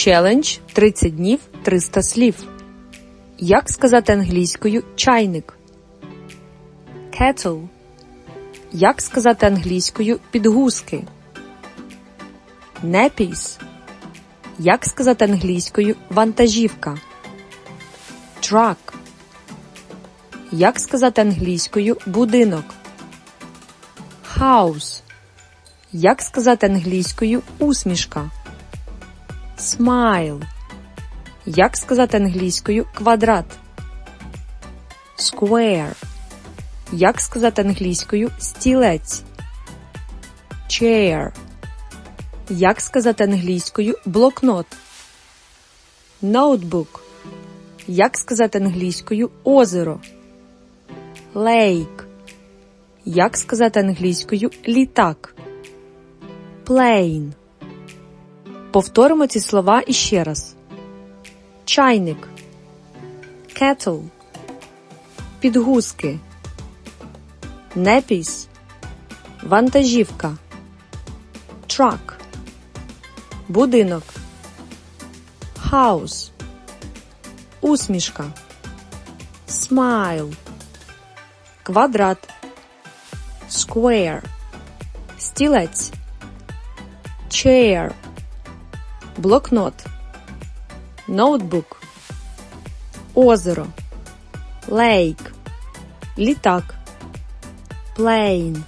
Челендж 30 днів 300 слів. Як сказати англійською чайник? Kettle. Як сказати англійською підгузки? Nappies. Як сказати англійською вантажівка? Truck. Як сказати англійською будинок? House. Як сказати англійською усмішка? Smile. Як сказати англійською квадрат? Square. Як сказати англійською стілець? Chair. Як сказати англійською блокнот? Ноутбук. Як сказати англійською озеро? Lake. Як сказати англійською літак? Plane. Повторимо ці слова іще раз. Чайник. Kettle. Підгузки. Непіс. Вантажівка. Truck. Будинок. House. Усмішка. Smile. Квадрат. Square. Стілець. Chair. Блокнот. Ноутбук. Озеро. Лейк. Літак. Plane.